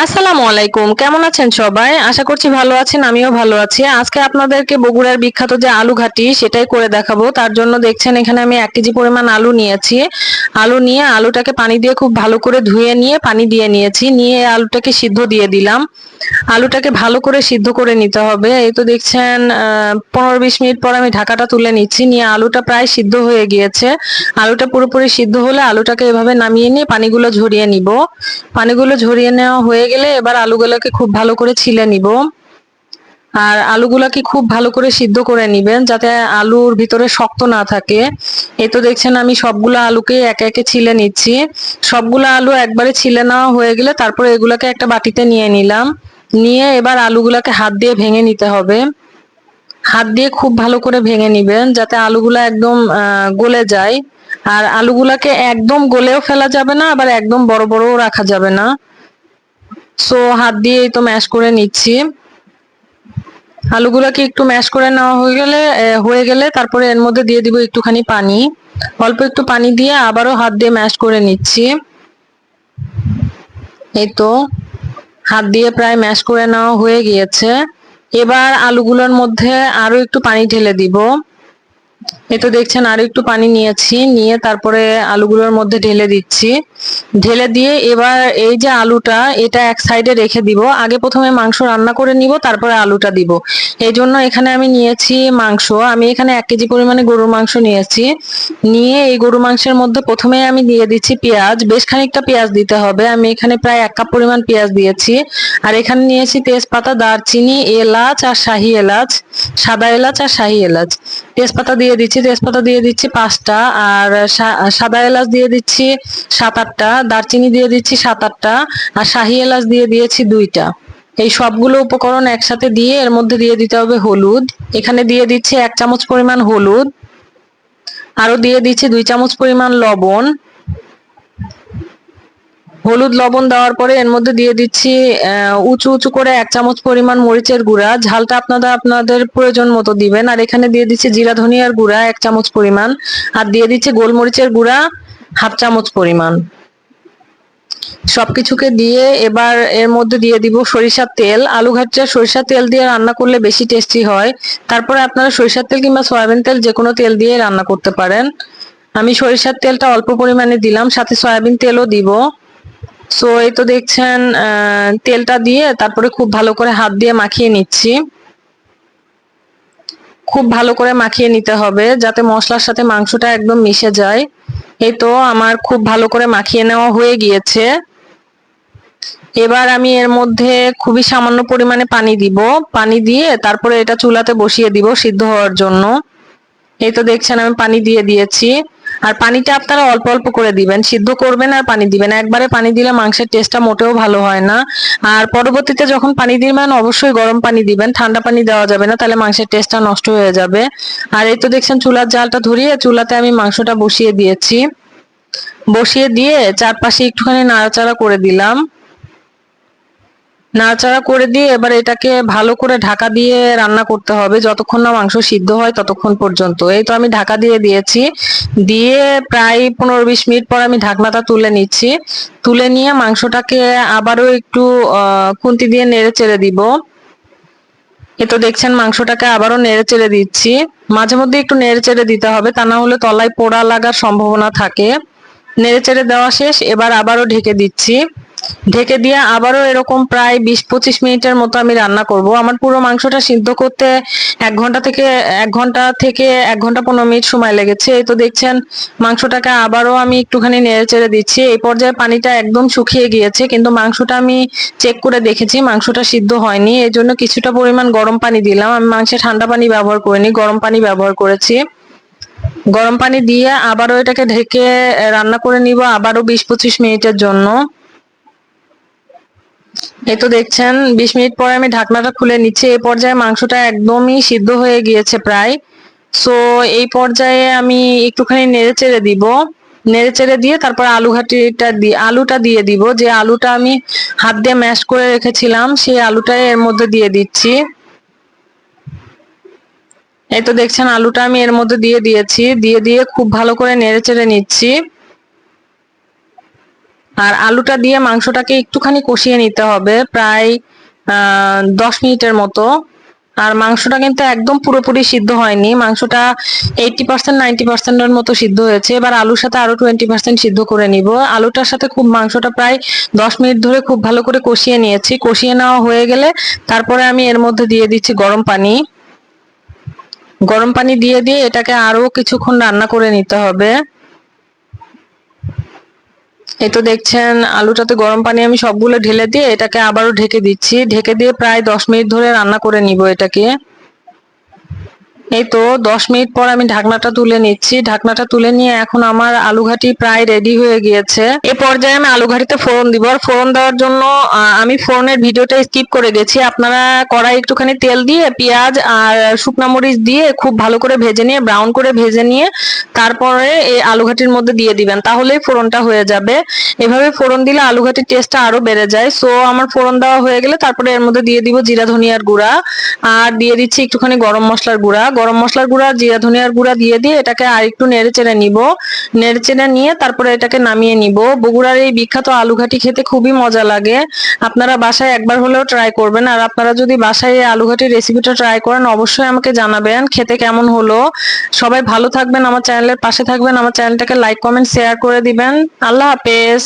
আসসালামু আলাইকুম। কেমন আছেন সবাই? আশা করছি ভালো আছেন, আমিও ভালো আছি। আজকে আপনাদেরকে বগুড়ার বিখ্যাত যে আলু ঘাটি সেটাই করে দেখাবো। তার জন্য দেখছেন, এখানে আমি এক কেজি পরিমাণ আলু নিয়েছি। আলু নিয়ে আলুটাকে পানি দিয়ে খুব ভালো করে ধুয়ে নিয়ে পানি দিয়ে নিয়েছি। নিয়ে আলুটাকে সিদ্ধ দিয়ে দিলাম। আলুটাকে ভালো করে সিদ্ধ করে নিতে হবে। এই তো দেখছেন পনেরো বিশ মিনিট পর আমি ঢাকাটা তুলে নিচ্ছি। নিয়ে আলুটা প্রায় সিদ্ধ হয়ে গিয়েছে। আলুটা পুরোপুরি সিদ্ধ হলে আলুটাকে এভাবে নামিয়ে নিয়ে পানিগুলো ঝরিয়ে নিব। পানিগুলো ঝরিয়ে নেওয়া হয়ে গেলে এবার আলুগুলোকে খুব ভালো করে ছিলে নিব। আর আলুগুলাকে খুব ভালো করে সিদ্ধ করে নিবেন যাতে আলুর ভিতরে শক্ত না থাকে। এই তো দেখছেন আমি সবগুলো আলুকে একে একে ছিলে নিচ্ছি। সবগুলো আলু একবারে ছিলে নেওয়া হয়ে গেলে তারপরে এগুলাকে একটা বাটিতে নিয়ে নিলাম। নিয়ে এবার আলুগুলাকে হাত দিয়ে ভেঙে নিতে হবে। হাত দিয়ে খুব ভালো করে ভেঙে নিবেন যাতে আলুগুলা একদম গলে যায়। আর আলুগুলাকে একদম গলেও ফেলা যাবে না, আবার একদম বড় বড়ও রাখা যাবে না। সো হাত দিয়েই তো ম্যাশ করে নিচ্ছি। আলুগুলাকে একটু ম্যাশ করে নেওয়া হয়ে গেলে হয়ে গেলে তারপরে এর মধ্যে দিয়ে দিব একটুখানি পানি। অল্প একটু পানি দিয়ে আবারও হাত দিয়ে ম্যাশ করে নিচ্ছি। এই তো, হাত দিয়ে প্রায় ম্যাশ করে নেওয়া হয়ে গিয়েছে। এবার আলুগুলোর মধ্যে আরও একটু পানি ঢেলে দিব। এই তো দেখছেন, আরও একটু পানি নিয়েছি, নিয়ে তারপরে আলুগুলোর মধ্যে ঢেলে দিচ্ছি। ঢেলে দিয়ে এবার এই যে আলুটা, এটা এক সাইডে রেখে দিব। আগে প্রথমে মাংস রান্না করে নিব, তারপরে আলুটা দিব। এই জন্য এখানে আমি নিয়েছি মাংস। আমি এখানে এক কেজি পরিমাণে গরুর মাংস নিয়েছি। নিয়ে এই গরু মাংসের মধ্যে প্রথমে আমি দিয়ে দিচ্ছি পেঁয়াজ। বেশ খানিকটা পেঁয়াজ দিতে হবে। আমি এখানে প্রায় এক কাপ পরিমাণ পেঁয়াজ দিয়েছি। আর এখানে নিয়েছি তেজপাতা, দারচিনি, এলাচ আর শাহি এলাচ, সাদা এলাচ আর শাহি এলাচ। তেজপাতা দিয়ে দিচ্ছি। তেজপাতা দিয়ে দিচ্ছি পাঁচটা, আর সাদা এলাচ দিয়ে দিচ্ছি সাত আটটা দারচিনি দিয়ে দিচ্ছি সাত আটটা আর শাহি এলাচ দিয়ে দিয়েছি দুইটা। এই সবগুলো উপকরণ একসাথে দিয়ে এর মধ্যে দিয়ে দিতে হবে হলুদ। এখানে দিয়ে দিচ্ছি এক চামচ পরিমাণ হলুদ। আরও দিয়ে দিচ্ছি দুই চামচ পরিমাণ লবণ। হলুদ লবণ দেওয়ার পরে এর মধ্যে দিয়ে দিচ্ছি উঁচু উঁচু করে এক চামচ পরিমাণ মরিচের গুঁড়া। ঝালটা আপনারা আপনাদের প্রয়োজন মতো দিবেন। আর এখানে দিয়ে দিচ্ছি জিরা ধনিয়ার গুঁড়া এক চামচ পরিমাণ। আর দিয়ে দিচ্ছি গোলমরিচের গুঁড়া হাফ চামচ পরিমাণ। সবকিছুকে দিয়ে এবার এর মধ্যে দিয়ে দিব সরিষার তেল। আলু ঘাটটা সরিষার তেল দিয়ে রান্না করলে বেশি টেস্টি হয়। তারপরে আপনারা সরিষার তেল কিংবা সয়াবিন তেল যে কোনো তেল দিয়ে রান্না করতে পারেন। আমি সরিষার তেলটা অল্প পরিমাণে দিলাম, সাথে সয়াবিন তেলও দিব। সো এই তো দেখছেন তেলটা দিয়ে তারপরে খুব ভালো করে হাত দিয়ে মাখিয়ে নিচ্ছি। খুব ভালো করে মাখিয়ে নিতে হবে যাতে মশলার সাথে মাংসটা একদম মিশে যায়। এই তো আমার খুব ভালো করে মাখিয়ে নেওয়া হয়ে গিয়েছে। এবার আমি এর মধ্যে খুবই সামান্য পরিমাণে পানি দিব। পানি দিয়ে তারপরে এটা চুলাতে বসিয়ে দিব সিদ্ধ হওয়ার জন্য। এই তো দেখছেন, আমি পানি দিয়ে দিয়েছি। আর পানিটা আপনারা অল্প অল্প করে দিবেন, সিদ্ধ করবেন আর পানি দিবেন। একবারে পানি দিলে মাংসের টেস্টটা মোটেও ভালো হয় না। আর পরবর্তীতে যখন পানি দিবেন, অবশ্যই গরম পানি দিবেন। ঠান্ডা পানি দেওয়া যাবে না, তাহলে মাংসের টেস্টটা নষ্ট হয়ে যাবে। আর এই তো দেখছেন চুলার জালটা ধরিয়ে চুলাতে আমি মাংসটা বসিয়ে দিয়েছি। বসিয়ে দিয়ে চারপাশে একটুখানি নাড়াচাড়া করে দিলাম। নাড়াচাড়া করে দিয়ে এবার এটাকে ভালো করে ঢাকা দিয়ে রান্না করতে হবে। যতক্ষণ না মাংস সিদ্ধ হয় ততক্ষণ পর্যন্ত। এই তো আমি ঢাকা দিয়ে দিয়েছি। দিয়ে প্রায় পনেরো বিশ মিনিট পর আমি ঢাকনাটা তুলে নিচ্ছি। তুলে নিয়ে মাংসটাকে আবারও একটু খুন্তি দিয়ে নেড়ে চেড়ে দিব। এ তো দেখছেন মাংসটাকে আবারও নেড়ে চেড়ে দিচ্ছি। মাঝে মধ্যে একটু নেড়ে চেড়ে দিতে হবে, তা না হলে তলায় পোড়া লাগার সম্ভাবনা থাকে। নেড়ে চেড়ে দেওয়া শেষ, এবার আবারও ঢেকে দিচ্ছি। ঢেকে দিয়ে আবারও এরকম প্রায় বিশ পঁচিশ মিনিটের মতো আমি রান্না করব। আমার পুরো মাংসটা সিদ্ধ করতে এক ঘণ্টা থেকে, এক ঘণ্টা থেকে এক ঘণ্টা পনেরো মিনিট সময় লেগেছে। এই তো দেখছেন মাংসটাকে আবারও আমি একটুখানি নেড়ে চেড়ে দিচ্ছি। এই পর্যায়ে পানিটা একদম শুকিয়ে গিয়েছে, কিন্তু মাংসটা আমি চেক করে দেখেছি, মাংসটা সিদ্ধ হয়নি। এই জন্য কিছুটা পরিমাণ গরম পানি দিলাম। আমি মাংসে ঠান্ডা পানি ব্যবহার করিনি, গরম পানি ব্যবহার করেছি। গরম পানি দিয়ে আবারও এটাকে ঢেকে রান্না করে নিব আবারও বিশ পঁচিশ মিনিটের জন্য। এই তো দেখছেন, বিশ মিনিট পরে আমি ঢাকনাটা খুলে নিচ্ছি। এই পর্যায়ে মাংসটা একদমই সিদ্ধ হয়ে গিয়েছে প্রায়। সো এই পর্যায়ে আমি একটুখানি নেড়ে চেড়ে দিব। নেড়ে চেড়ে দিয়ে তারপর আলু ঘাটিটা দিয়ে আলুটা দিয়ে দিব। যে আলুটা আমি হাত দিয়ে ম্যাশ করে রেখেছিলাম, সেই আলুটাই এর মধ্যে দিয়ে দিচ্ছি। এই তো দেখছেন, আলুটা আমি এর মধ্যে দিয়ে দিয়েছি। দিয়ে দিয়ে খুব ভালো করে নেড়ে চেড়ে নিচ্ছি। আর আলুটা দিয়ে মাংসটাকে একটুখানি কষিয়ে নিতে হবে প্রায় দশ মিনিটের মতো। আর মাংসটা কিন্তু একদম পুরোপুরি সিদ্ধ হয়নি। মাংসটা এইটি পার্সেন্ট নাইনটি পার্সেন্টের মতো সিদ্ধ হয়েছে। এবার আলুর সাথে আরও টোয়েন্টি পার্সেন্ট সিদ্ধ করে নিব। আলুটার সাথে খুব মাংসটা প্রায় দশ মিনিট ধরে খুব ভালো করে কষিয়ে নিয়েছি। কষিয়ে নেওয়া হয়ে গেলে তারপরে আমি এর মধ্যে দিয়ে দিচ্ছি গরম পানি। গরম পানি দিয়ে দিয়ে এটাকে আরও কিছুক্ষণ রান্না করে নিতে হবে। এই তো দেখছেন, আলুটাতে গরম পানি আমি সবগুলো ঢেলে দিয়ে এটাকে আবারও ঢেকে দিচ্ছি। ঢেকে দিয়ে প্রায় দশ মিনিট ধরে রান্না করে নিব এটাকে। এই তো দশ মিনিট পর আমি ঢাকনাটা তুলে নিচ্ছি। ঢাকনাটা তুলে নিয়ে এখন আমার আলু ঘাটি প্রায় রেডি হয়ে গিয়েছে। এ পর্যায়ে আমি আলু ঘাটিতে ফোড়ন দিব। আর ফোড়ন দেওয়ার জন্য আমি ফোড়নের ভিডিওটা স্কিপ করে গেছি আপনারা কড়াই একটুখানি তেল দিয়ে, পেঁয়াজ আর শুকনা মরিচ দিয়ে খুব ভালো করে ভেজে নিয়ে ব্রাউন করে ভেজে নিয়ে তারপরে এই আলু ঘাটির মধ্যে দিয়ে দিবেন। তাহলেই ফোড়নটা হয়ে যাবে। এভাবে ফোড়ন দিলে আলু ঘাটির টেস্টটা আরও বেড়ে যায়। সো আমার ফোড়ন দেওয়া হয়ে গেলে তারপরে এর মধ্যে দিয়ে দিব জিরা, ধনিয়ার গুঁড়া। আর দিয়ে দিচ্ছি একটুখানি গরম মশলার গুঁড়া। গরম মশলার গুঁড়া, জিরা ধনিয়ার গুঁড়া দিয়ে দিয়ে এটাকে আর একটু নেড়ে চেড়ে নিব। নেড়ে চেড়ে নিয়ে তারপরে এটাকে নামিয়ে নিব। বগুড়ার এই বিখ্যাত আলু ঘাটি খেতে খুবই মজা লাগে। আপনারা বাসায় একবার হলেও ট্রাই করবেন। আর আপনারা যদি বাসায় এই আলু ঘাটির রেসিপিটা ট্রাই করেন, অবশ্যই আমাকে জানাবেন খেতে কেমন হলো। সবাই ভালো থাকবেন, আমার চ্যানেলের পাশে থাকবেন। আমার চ্যানেলটাকে লাইক কমেন্ট শেয়ার করে দিবেন। আল্লাহ হাফেজ।